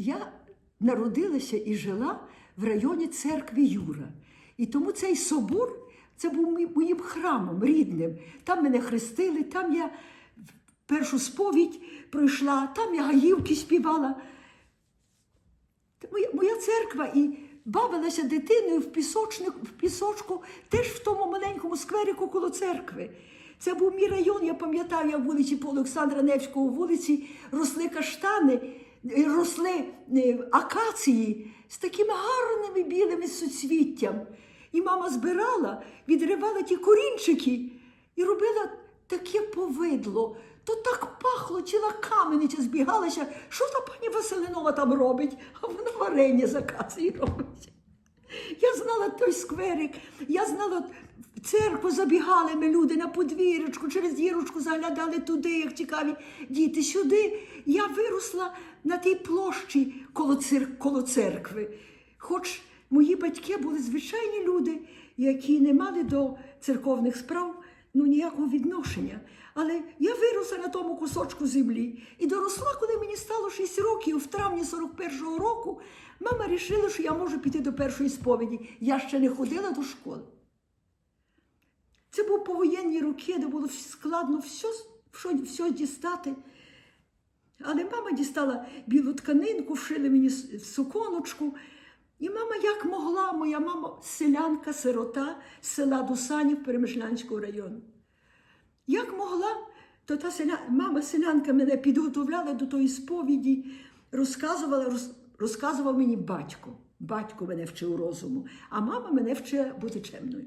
я народилася і жила в районі церкви Юра. І тому цей собор це був моїм храмом рідним. Там мене хрестили, там я першу сповідь пройшла, там я гаївки співала. Моя, церква і бавилася дитиною в, пісочник, в пісочку, теж в тому маленькому скверику коло церкви. Це був мій район, я пам'ятаю, я вулиці по Олександра Невського вулиці росли каштани, росли е, акації з такими гарними білими суцвіттям. І мама збирала, відривала ті корінчики і робила таке повидло. То так пахло, ціла камениця збігалася. Що та пані Василинова там робить? А вона варення з акації робить. Я знала той скверик, я знала в церкву забігали ми люди на подвір'ячку, через дірочку заглядали туди, як цікаві діти. Сюди я виросла на тій площі коло, цер... коло церкви. Хоч мої батьки були звичайні люди, які не мали до церковних справ ну, ніякого відношення. Але я виросла на тому кусочку землі і доросла, коли мені стало 6 років, в травні 41-го року, мама вирішила, що я можу піти до першої сповіді. Я ще не ходила до школи. Був повоєнні роки, де було складно все, все, дістати. Але мама дістала білу тканинку, вшили мені суконочку. І мама як могла, моя мама селянка, сирота з села Дусанів Перемишлянського району. Як могла, то та селя... мама селянка мене підготовляла до тої сповіді, розказувала, роз... розказував мені батько. Батько мене вчив розуму, а мама мене вчила бути чемною.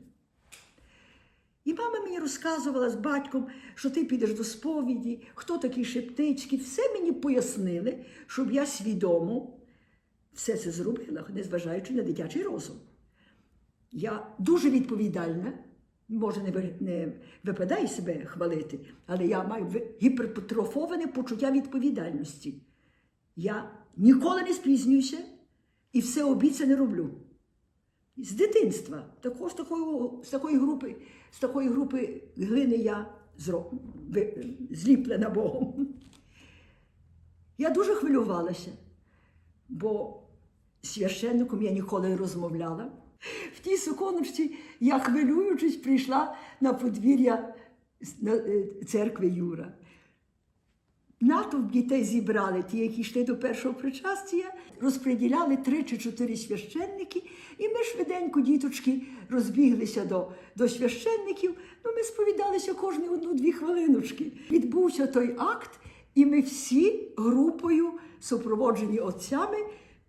І мама мені розказувала з батьком, що ти підеш до сповіді, хто такий Шептицький. Все мені пояснили, щоб я свідомо все це зробила, незважаючи на дитячий розум. Я дуже відповідальна, може, не, випадає себе хвалити, але я маю гіпертрофоване почуття відповідальності. Я ніколи не спізнююся і все обіцяне роблю. З дитинства, також з такої, з такої групи, з такої групи глини я зліплена Богом. Я дуже хвилювалася, бо з священником я ніколи не розмовляла. В тій суконочці я хвилюючись прийшла на подвір'я е, церкви Юра. Натовп дітей зібрали, ті, які йшли до першого причастя, розподіляли три чи чотири священники, і ми швиденько, діточки, розбіглися до, до священників. Ну, ми сповідалися кожні одну-дві хвилиночки. Відбувся той акт, і ми всі групою, супроводжені отцями,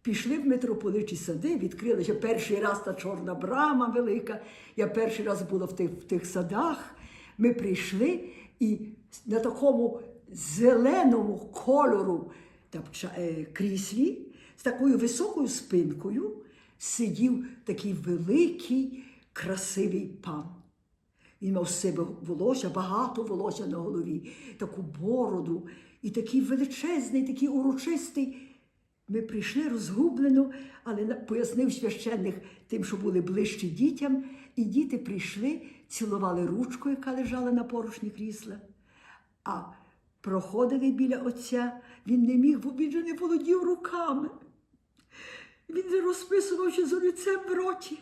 пішли в митрополичі сади, відкрилася перший раз та чорна брама велика. Я перший раз була в тих, в тих садах. Ми прийшли і на такому зеленому кольору тапча- е, кріслі з такою високою спинкою сидів такий великий, красивий пан. Він мав себе волосся, багато волосся на голові, таку бороду, і такий величезний, такий урочистий. Ми прийшли розгублено, але пояснив священник тим, що були ближчі дітям, і діти прийшли, цілували ручку, яка лежала на поручні крісла. А проходили біля отця, він не міг, бо він же не володів руками. Він же розписувався з олівцем в роті.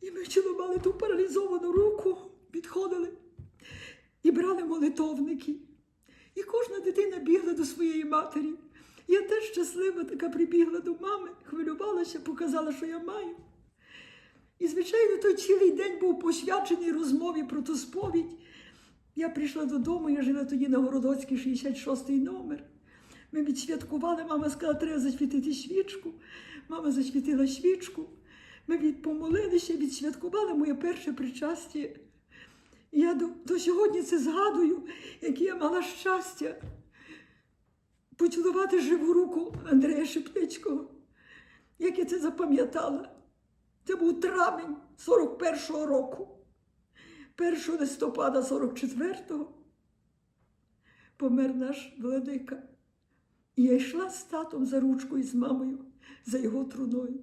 І ми цілували ту паралізовану руку, підходили і брали молитовники. І кожна дитина бігла до своєї матері. Я теж щаслива така прибігла до мами, хвилювалася, показала, що я маю. І, звичайно, той цілий день був посвячений розмові про ту сповідь. Я прийшла додому, я жила тоді на Городоцькій 66-й номер. Ми відсвяткували, мама сказала, треба засвітити свічку. Мама засвітила свічку. Ми від, помолилися, відсвяткували моє перше причастя. І я до, до сьогодні це згадую, яке я мала щастя поцілувати живу руку Андрея Шептицького. Як я це запам'ятала. Це був травень 41-го року. 1 листопада 44-го помер наш владика. І я йшла з татом за ручку і з мамою за його труною.